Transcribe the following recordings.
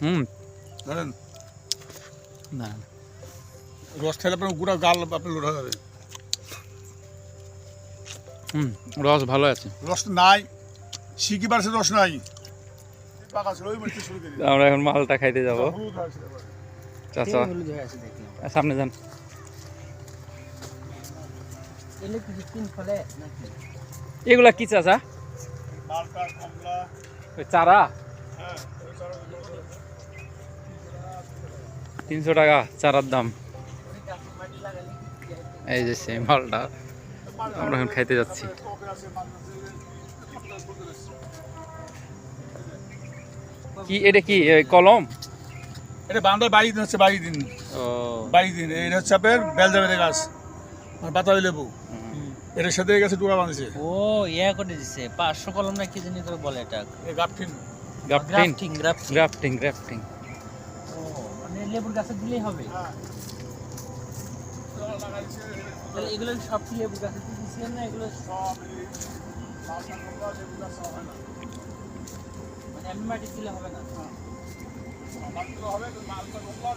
হুম। ধরেন। না রস খেলে আপনার গুড়া গাল আপনার লোড়া যাবে। হুম রস ভালো আছে। রস নাই শিকি বাড়ছে রস নাই। আমরা এখন মালটা খাইতে যাব। চাচা সামনে যান। এগুলা কি চাচা? মালটা কমলা। ওই চারা? হ্যাঁ ওই চারা গুলো। তিনশো টাকা চারার দাম। এই যে সেই মালটা আমরা এখন খাইতে যাচ্ছি। কি এটা কি কলম? এটা বান্দায় বাড়ি দিন হচ্ছে বাড়ি দিন। ও। বাড়ি দিন এটা হচ্ছে আপনার বেলজাবের গাছ আর বাতাবি লেবু। এটার সাথে গাছে টুকা বাঁধছে। ও ইয়া করে দিছে পাঁচশো কলম না কি জানি করে বলে এটা। Grafting grafting grafting grafting grafting মানে লেবুর গাছে দিলেই হবে। এগুলো সব কি লেবুর গাছে দিয়েছিলেন না এগুলো সব লেবু মানে এমনি মাটি দিলে হবে না?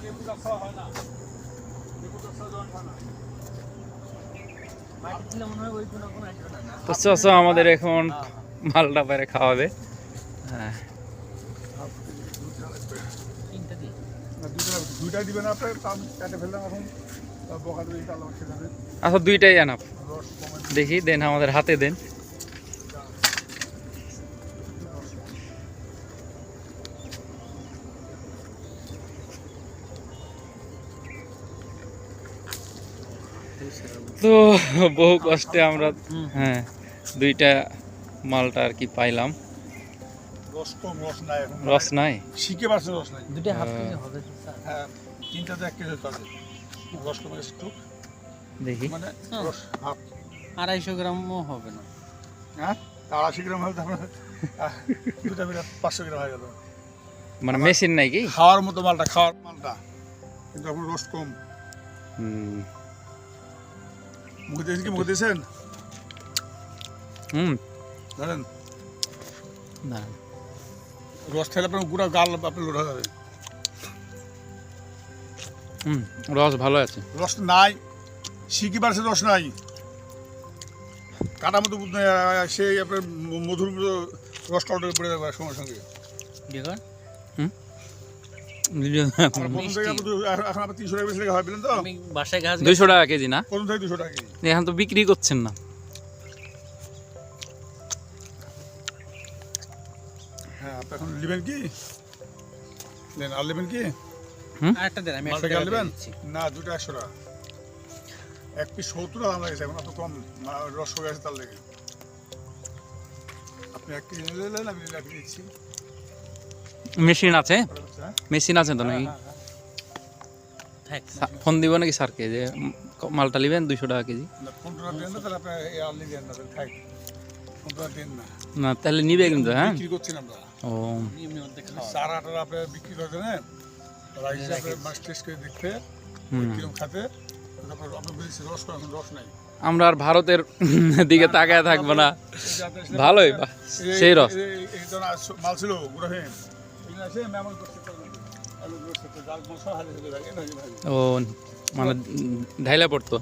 লেবু লেবু আমাদের এখন মালটা বাইরে খাওয়াবে হ্যাঁ। দুইটা দুইটা দিবেন ফেললাম এখন। আচ্ছা দুইটাই আনাপ দেখি দেন আমাদের হাতে দেন। তো বহু কষ্টে আমরা হ্যাঁ দুইটা মালটা আর কি পাইলাম। রস কম রস নাই এখন। রস নাই? শিখে পারছে রস নাই? দুটো হাফ কেজি হবে তো স্যার। হ্যাঁ তিনটাতে এক কেজি হবে। রস কমে গেছে একটু দেখি। মানে হ্যাঁ। রস হাফ। আড়াইশো গ্রামও হবে না। হ্যাঁ? তা আশি গ্রাম হলে তারপরে দুটা মিলে পাঁচশো গ্রাম হয়ে গেল। মানে মেশিন নাই কি? খাওয়ার মতো মালটা খাওয়ার মালটা। কিন্তু এখন রস কম। হুম। মুখে দিয়েছেন কি? মুখে দিয়েছেন? হুম। ধরেন না। রস খেলে আপনার গুড়া গাল আপনার লোড়া যাবে। হুম রস ভালো আছে। রস নাই বাড়ছে রস নাই। কাটা মতো সেই আপনার মধুর রস টলটে পড়ে যাবে সঙ্গে সঙ্গে। দেখুন দু- এখন হয় তো? বিক্রি করছেন গাছ হ্যাঁ আপনি এখন নেবেন কি? নেন আর নেবেন কি? আরেকটা দেন আমি মালটা একশো টাকা নেবেন? না দুটো একশো টাকা এক পিস সত্তর টাকা দাম লাগেছে এখন এত কম রস হয়ে গেছে তার লেগে। আপনি এক কেজি নিলে নেন, আমি এক দিচ্ছি। মেশিন আছে? হ্যাঁ? মেশিন আছে তো নাকি? হ্যাঁ, হ্যাঁ, থাক। সা- ফোন দিব নাকি স্যারকে যে মালটা নেবেন দুইশো টাকা কেজি? না, পনেরো টাকা দেন না তাহলে দেন নিবে কিন্তু হ্যাঁ? বিক্রি করছেন আমরা। ও। নিম্ন মধ্যে খাওয়া সারা আটারা আপনি বিক্রি হ্যাঁ? রাইস আপনি মাছ টেস্ট করে দেখতে খাতে তারপর আপনি বুঝেছি রস করে রস নাই। আমরা আর ভারতের দিকে তাকায় থাকব না। আপনার- ভালোই সেই রস। মাল ছিল ও মানে ঢাইলা পড়তো?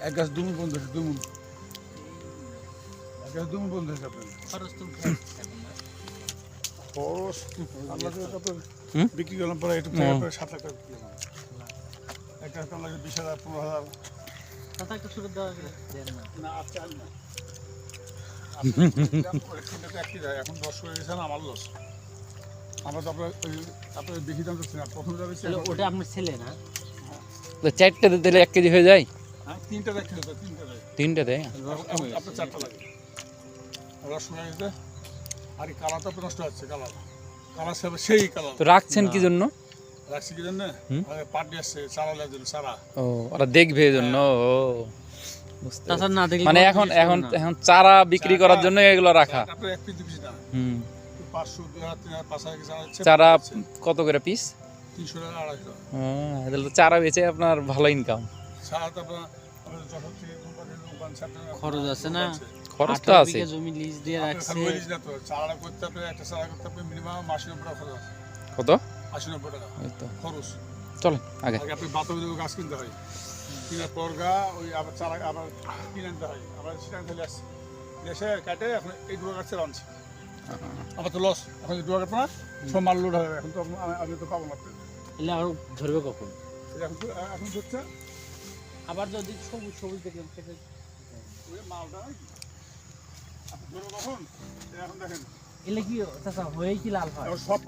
এক গাছ দুমুন বন্ধ দুমুন। বিক্রি করলাম পরে একটু সাত লাখ টাকা বিক্রি করলাম এক গাছ কাম লাগে বিশ হাজার পনেরো হাজার একটু না না আর না এখন দশ করে গেছে না আমার লস আমরা তো আপনার বেশি দাম না প্রথম ওটা আপনার ছেলে না তো চারটে দিলে এক কেজি হয়ে যায়? হ্যাঁ তিনটা হতো তিনটা দেয়। তিনটে দেয়? আপনার চারটা লাগে। রস আর এই কালারটা তো নষ্ট হচ্ছে কালার কালার সেবা সেই কালার তো রাখছেন কি জন্য? রাখছি কি জন্য? হুম? আসছে চারা জন্য চারা। ও ওরা দেখবে এই জন্য ও। না দেখলে মানে এখন এখন এখন চারা বিক্রি করার জন্য এগুলো রাখা। হুম। চারা কত করে পিস তিনশো টাকা আড়াইশো তাহলে তো চারা বেচে আপনার ভালো ইনকাম খরচ আছে না? খরচ তো আঠারো আছে। জমি লিজ দিয়ে রাখছে। খালি না তো চারা করতে আপনি একটা চারা করতে আপনি মিনিমাম নব্বই টাকা খরচ কত? আশি নব্বই টাকা ওই তো। খরচ। চলেন আগে। আগে আপনি বাতাবি গাছ কিনতে হয়। কিনার পর গা ওই আবার চারা আবার কিনে আনতে হয়। আবার সেটা ফেলে আসছে। এসে কাটে এখন এই দুটো গাছ আনছি আমার তো লস এখন এই দুটো গাছ না সব মাল লোড হবে। এখন তো আমি- তো পাবো না। এলে আরও ধরবে কখন? এখন এখন হচ্ছে আবার যদি সবুজ সবুজ দেখলাম সেটা ওই মালটা নাকি কখন এখন দেখেন। এলে কি চাচা হয়ে কি লাল হয়? সব